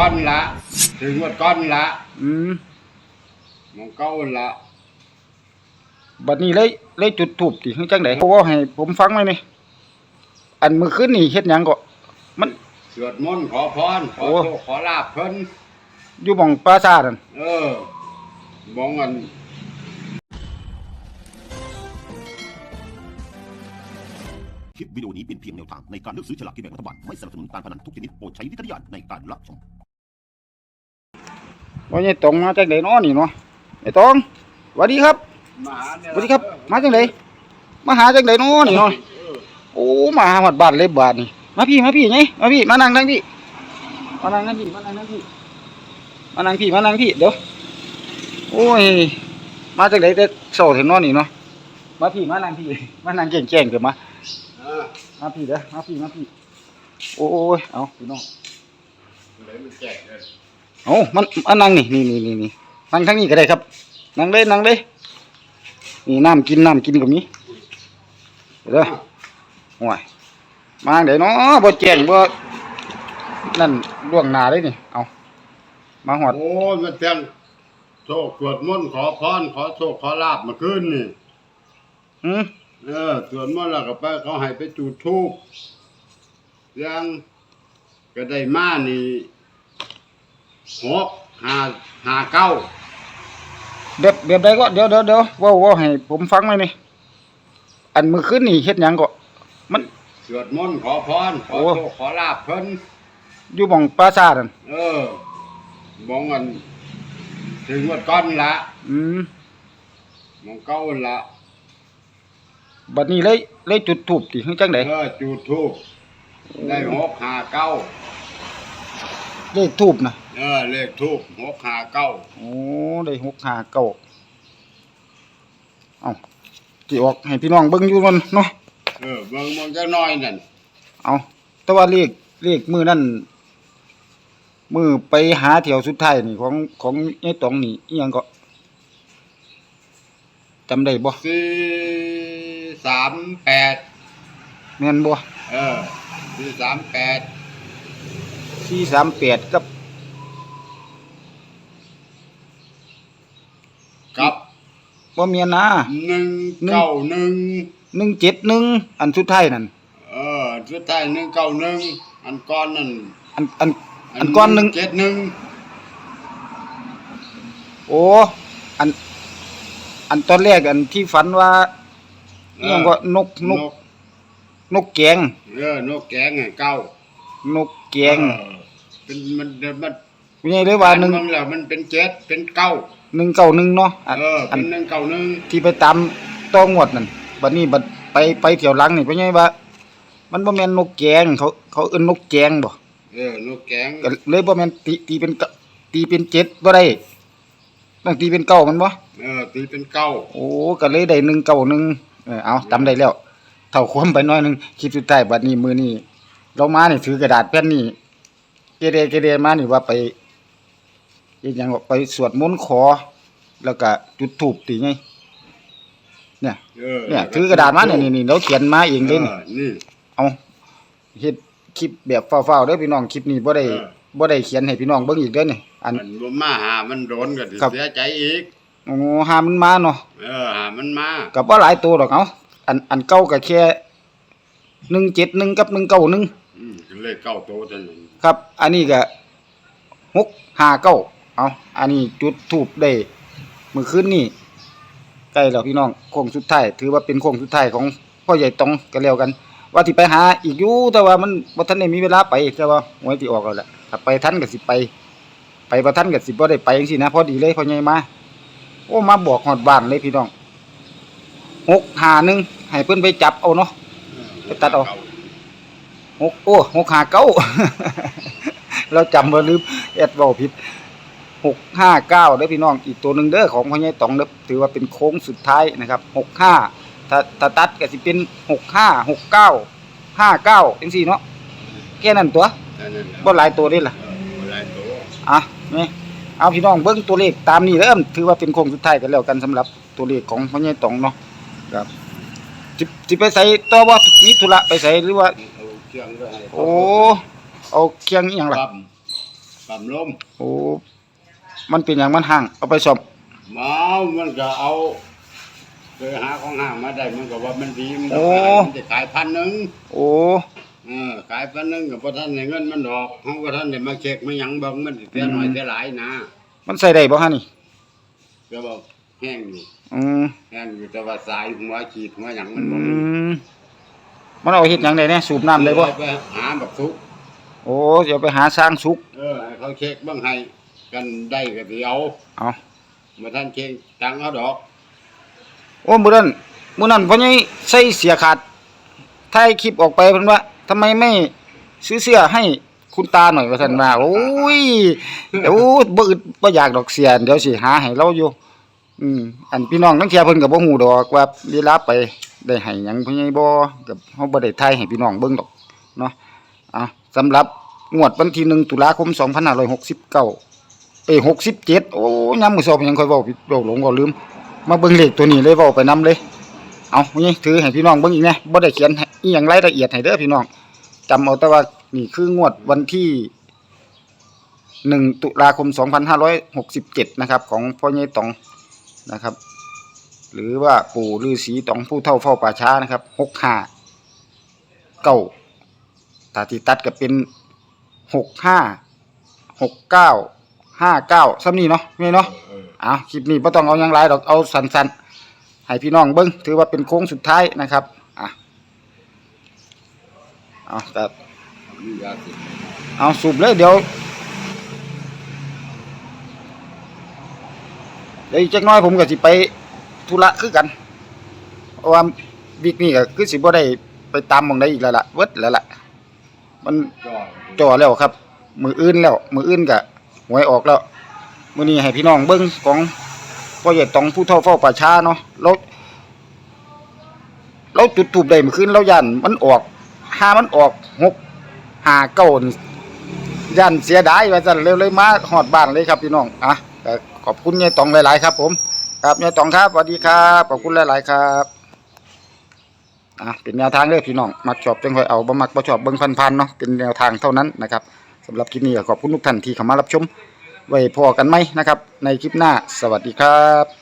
ก้อนละถึงงวดก้อนละอืมมองเก้าละบัดนี้เลยเลยจุดทูบติคือจังได๋เพราะว่าให้ผมฟังไว้นี่อันมื้อคืนนี่เฮ็ดหยังก็มัน สวดมนต์ขอพรขอโอ้โชคขอลาภเพิ่นอยู่หม่องปราสาทนั่นเออมองกันคลิปวิดีโอนี้เป็นเพียงแนวทางในการเลือกซื้อฉลากกินแบ่งรัฐบาลไม่สนับสนุนการพนันทุกชนิดโปรดใช้วิจารณญาณในการรับชม ว่าไงตรงมาจากไหนเนาะนี่เนาะไอ้ตองสวัสดีครับมาหาเนี่ยสวัสดีครับ มาจากไหนมาหาจากไหนเนาะนี่เนาะเออโอ้มาหาหอดบ้านเลยบาทนี่มาพี่มาพี่ไงมาพี่มานั่งนั่งพี่มานั่งนั่งพี่มานั่งนั่งพี่มานั่งพี่มานั่งพี่เดี๋ยวโอ้ยมาจากไหนแต่โซ่ถึงเนาะนี่เนาะมาพี่มานั่งพี่มานั่งแก่งแก่งๆเดี๋ยวมาเออมาพี่เด้อมาพี่มาพี่โอ้ยเอาพี่น้องไหนมันแจก เลยเอามันมันนั่งนี่นี่นี่นี่นี่นั่งทั้งนี้ก็ได้ครับ นั่งเลยนั่งเลยนี่น้ำกินน้ำกินกับนี้เด้อห่วยมาเดี๋ยวเนาะบ่แจ้งบ่นั่นล่วงหน้าเลยนี่ เอามาหอดโอ้ยมันเตียงโชคสวดมนต์ขอพรขอโชคขอลาภมาขึ้นนี่อืมเออสวดมนต์แล้วก็ไปเขาให้ไปจุดธูปยังก็ได้มานี่ หกห้าห้าเก้าเด็บเด็บใดก็เดี๋ยวเดี๋ยวเดี๋ยวเว่าเว่าให้ผมฟังไว้นี่อันมื้อคืนนี่เฮ็ดหยังก็ มัน สวดมนต์ขอพรขอโอ้โชคขอลาภเพิ่นอยู่หม่องปราสาทนั่นเออมองกันถึงงวดก้อนละอืมมองเก้าละบัดนี้เลยเลยจุดธูปติคือจังได๋เออจุดธูปได้หกห้าเก้า เลขธูปน่ะเออเลขธูปหกห้าเก้าโอ้ได้หกห้าเก้าเอาที่ออกให้พี่น้องเบิ่งอยู่นั่นเนาะเออเบิ่งมันจะน้อยนั่นเอาแต่ว่าเลขเลขมือนั่นมือไปหาแถวสุดท้ายนี่ของของยายตองนี่อีหยังก็จำได้บ่สี่สามแปดแม่นบ่เออสี่สามแปด 438กับกับบ่แม่นนะหนึ่งเก้าหนึ่ง171อันสุดท้ายนั่นเออสุดท้ายหนึ่งเก้าหนึ่งอันก้อนนั่นอันอันอันก้อนหนึงเจ็ดหนึ่งโอ้อัน อันตอนแรกอันที่ฝันว่าอีหยังก็นกนกนกแกงเออนกแกงไงเก้านกแกง เออเป็นมันมันไม่ใช่เลยว่าหนึ่งมันแล้วมันเป็นเจ็ดเป็นเก้าหนึ่งเก้าหนึ่งเนาะอันเอออัเป็นนหนึ่งเก้าหนึ่งที่ไปตามต้องงวดนั่นบัดนี้บัดไปไปเที่ยวหลังนี่เป็นไงว่า มันบ่แม่นนกแกงเขาเขาเอิ้นนกแกงบ่เออนกแกงก็เลยบ่แม่นตีตีเป็นเก้าตีเป็นเจ็ดบ่ได้ต้องตีเป็นเก้ามันบ่เออตีเป็นเก้าโอ้ก็เลยได้หนึ่งเก้าหนึ่งเออเอาจำได้แล้วเท่าความไปหน้อยหนึงคลิปสุดท้ายบัดนี้มื้อนี้เรามานี่ถือกระดาษแผ่นนี้ เกเรเกเรมานี่ว่าไปอีกอย่างว่าไปสวดมนต์ขอ แล้วก็จุดธูปติไงเนี่ยเออเนี่ยถือกระดาษมาเนี่ยนี่นี่เราเขียนมาเองเลยนี่ออนี่เอาเฮ็ดคลิปแบบเฝ้าๆเด้อพี่น้องคลิปนี้บ่ได้เออบ่ได้เขียนให้พี่น้องเบิ่งอีกเด้อนี่อันมันบ่มาหามันโดนก็สิครับเสียใจอีกโอ้หามันมาเนาะเออหามันมาก็บ่หลายตัวดอกเอาอันอันเก่าก็แค่171กับ191 อืมเลขเก้าโตเท่านั้นครับ อันนี้ก็659เก้าเอาอันนี้จุดทูบได้มื้อคืนนี้ใกล้แล้วพี่น้องโค้งสุดท้ายถือว่าเป็นโค้งสุดท้ายของพ่อใหญ่ตองก็แล้วกัน ว่าสิไปหาอีกอยู่แต่ว่ามันบ่ทันได้มีเวลาไปแต่ว่าหวยสิออกแล้วแหละถ้าไปทันก็สิไป ไปบ่ทันก็สิบ่ได้ไปจังซี่นะพอดีเลยพ่อใหญ่มาโอ้มาบอกฮอดบ้านเลยพี่น้อง651ให้เพิ่นไปจับเอาเนาะไปตัดเอา หกโอ้หกห้าเก้าเราจำบ่ลืมแอดเว้าผิดหกห้าเก้าเด้อพี่น้องอีกตัวหนึ่งเด้อของพ่อใหญ่ตองเด้อถือว่าเป็นโค้งสุดท้ายนะครับหกห้าถ้าถ้าตัดก็สิเป็นหกห้าหกเก้าห้าเก้าจังซี่เนาะแค่นั้นตัวเท่านั้นแหละบ่หลายตัวเด้ล่ะเออบ่หลายโตอะนี่เอาพี่น้องเบิ่งตัวเลขตามนี้เด้อถือว่าเป็นโค้งสุดท้ายกันแล้วกันสำหรับตัวเลขของพ่อใหญ่ตองเนาะครับสิสิไปใส่ต่อบ่มีธุระไปใส่หรือว่า เอาเครื่องไว้ให้โอ้เอาเคียงอีหยังล่ะปั๊มปปั๊มลมโอ้มันเป็นอย่างมันห่าง เอาไปซ่อมหมามันก็เอาเคยหาของห้างมาได้มันก็ว่ามันดีมันก็โอ้ขายมันจะขายพันหนึ่งโอ้เออขายพันหนึ่งกับพอท่านในเงินมันดอกเขาก็ท่านได้มาเช็คมาหยังเบิ่งมันสิเสียหน่อยเสียหลายนะมันใส่ได้บ่ฮะนี่ก็บอกแห้งอยู่อืมแห้งอยู่แต่ว่าสายหัวขีดหัวหยังมันอืบ่มี ม มันเอาเฮ็ดหยังได้แน่สูบน้ำได้บ่เอาไปหาแบบทุก โอ้เดี๋ยวไปหาสร้างสุก เออให้เขาเช็คเบ้างให้กันได้ก็สิเอาเอามาท่านเช็คตังค์เอาดอกโอ้มื้อนั้นมื้อนั้นพ่อใหญ่ใส่เสียขาดถ่ายคลิปออกไปเพิ่นว่าทำไมไม่ซื้อเสื้อให้คุณตาหน่อยว่าซั่นว่าโอ้ยเดี๋ยวบ่อึดบ่อยากดอกเสียเดี๋ยวสิหาให้เราอยู่ อืมอันพี่น้องทั้งเที่ยเพิ่นก็บ่ฮู้ดอกว่าเวลาไป ได้ให้หยังพ่อใหญ่บ่ก็เฮาบ่ได้ถ่ายให้พี่น้องเบิ่งดอกเนาะอะสำหรับงวดวันที่1ตุลาคม2569เอ้ย67โอ้ยามมื้อเช้าผมยังค่อยเว้าผิดเว้าหลงก็ลืม มาเบิ่งเลขตัวนี้เลยเว้าไปนํเลย เอานี่ถือให้พี่น้องเบิ่งอีกแหนะบ่ได้เขียนอีหยังรายละเอียดให้เด้อพี่น้องจำเอาแต่ว่านี่คืองวดวันที่1ตุลาคม 2567 นะครับ ของพ่อใหญ่ตองนะครับ หรือว่าปู่ฤาษีตองผู้เฒ่าเฝ้าป่าช้านะครับ65 9ถ้าที่ตัดก็เป็น65 69 59ซ้ำนี้เนาะแม่เนาะเอาคลิปนี้บ่ต้องเอายังหลายดอกเอาสั้นๆให้พี่น้องเบิ่งถือว่าเป็นโค้งสุดท้ายนะครับอะเอาแต่เอาสูบเลยเดี๋ยวเดี๋ยวอีกจักน้อยผมก็สิไป ธุระคือกันเพราะว่าวิกนี้ก็คือสิบ่ได้ไปตามหมองใดอีกแล้วล่ะเวิดแล้วล่ะมันจ่อยจ่อแล้วครับ มืออื่นแล้ว มืออื่นก็หวยออกแล้วมื้อนี้ให้พี่น้องเบิ่งของพ่อใหญ่ตองผู้เฒ่าเฝ้าป่าช้าเนาะเราเราจุดทูบได้เมื่อคืนเราย่านมันออกห้ามันออกหกห้าเก้านี่ย่านเสียดายว่าซั่นเลยเลยมาฮอดบ้านเลยครับพี่น้องอะก็ขอบคุณยายตองหลายๆครับผม ครับยายตองครับสวัสดีครับขอบคุณหลาย ๆ ครับอะเป็นแนวทางเด้อพี่น้องมักชอบจังค่อยเอาบ่มักบ่ชอบเบิ่งพันๆเนาะเป็นแนวทางเท่านั้นนะครับสำหรับคลิปนี้ขอบคุณทุกท่านที่เข้ามารับชม ไว้พอกันไหมนะครับ ในคลิปหน้าสวัสดีครับ